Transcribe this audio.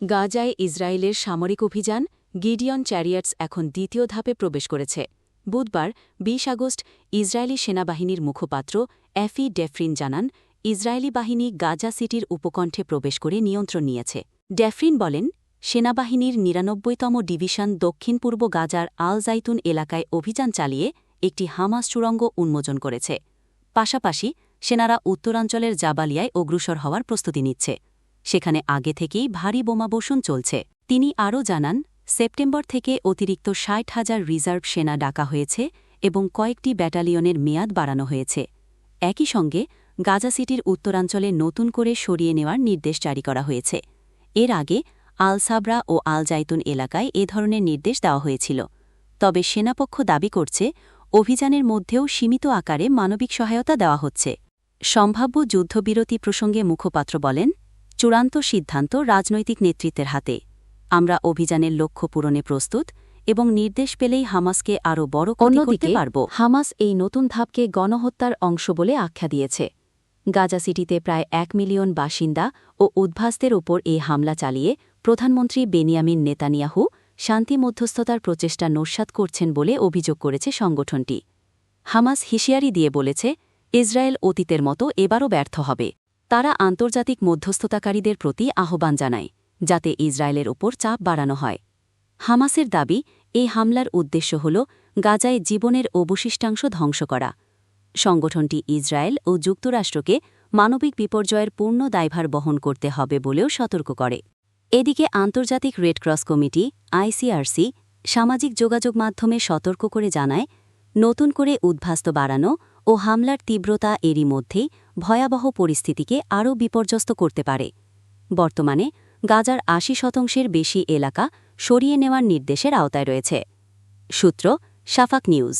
গাজায় ইসরায়েলের সামরিক অভিযান গিডিয়ন চ্যারিয়াটস এখন দ্বিতীয় ধাপে প্রবেশ করেছে। বুধবার ২০ আগস্ট, ইসরায়েলি সেনাবাহিনীর মুখপাত্র এফি ডেফরিন জানান, ইসরায়েলি বাহিনী গাজা সিটির উপকণ্ঠে প্রবেশ করে নিয়ন্ত্রণ নিয়েছে। ডেফরিন বলেন, সেনাবাহিনীর নিরানব্বইতম ডিভিশন দক্ষিণ পূর্ব গাজার আল জাইতুন এলাকায় অভিযান চালিয়ে একটি হামাস সুড়ঙ্গ উন্মোচন করেছে। পাশাপাশি, সেনারা উত্তরাঞ্চলের জাবালিয়ায় অগ্রসর হওয়ার প্রস্তুতি নিচ্ছে। সেখানে আগে থেকেই ভারী বোমাবর্ষণ চলছে। তিনি আরও জানান, সেপ্টেম্বর থেকে অতিরিক্ত ষাট হাজার রিজার্ভ সেনা ডাকা হয়েছে এবং কয়েকটি ব্যাটালিয়নের মেয়াদ বাড়ানো হয়েছে। একই সঙ্গে, গাজা সিটির উত্তরাঞ্চলে নতুন করে সরিয়ে নেওয়ার নির্দেশ জারি করা হয়েছে। এর আগে আল সাবরা ও আল জাইতুন এলাকায় এ ধরনের নির্দেশ দেওয়া হয়েছিল। তবে সেনাপক্ষ দাবি করছে, অভিযানের মধ্যেও সীমিত আকারে মানবিক সহায়তা দেওয়া হচ্ছে। সম্ভাব্য যুদ্ধবিরতি প্রসঙ্গে মুখপাত্র বলেন চূড়ান্ত সিদ্ধান্ত রাজনৈতিক নেতৃত্বের হাতে। আমরা অভিযানের লক্ষ্য পূরণে প্রস্তুত এবং নির্দেশ পেলেই হামাসকে আরও বড় করতে পারব। হামাস এই নতুন ধাপকে গণহত্যার অংশ বলে আখ্যা দিয়েছে। গাজা সিটিতে প্রায় এক মিলিয়ন বাসিন্দা ও উদ্ভাসদের ওপর এই হামলা চালিয়ে প্রধানমন্ত্রী বেনিয়ামিন নেতানিয়াহু শান্তি মধ্যস্থতার প্রচেষ্টা নস্যাৎ করছেন বলে অভিযোগ করেছে সংগঠনটি। হামাস হিশিয়ারি দিয়ে বলেছে ইসরায়েল অতীতের মতো এবারও ব্যর্থ হবে। তারা আন্তর্জাতিক মধ্যস্থতাকারীদের প্রতি আহ্বান জানায়, যাতে ইসরায়েলের ওপর চাপ বাড়ানো হয়। হামাসের দাবি, এই হামলার উদ্দেশ্য হল গাজায় জীবনের অবশিষ্টাংশ ধ্বংস করা। সংগঠনটি ইসরায়েল ও যুক্তরাষ্ট্রকে মানবিক বিপর্যয়ের পূর্ণ দায়ভার বহন করতে হবে বলেও সতর্ক করে। এদিকে আন্তর্জাতিক রেডক্রস কমিটি, আইসিআরসি, সামাজিক যোগাযোগ মাধ্যমে সতর্ক করে জানায়, নতুন করে উদ্ভাস্ত বাড়ানো ও হামলার তীব্রতা এরই মধ্যেই ভয়াবহ পরিস্থিতিকে আরও বিপর্যস্ত করতে পারে। বর্তমানে গাজার আশি শতাংশের বেশি এলাকা সরিয়ে নেওয়ার নির্দেশের আওতায় রয়েছে। সূত্র সাফাক নিউজ।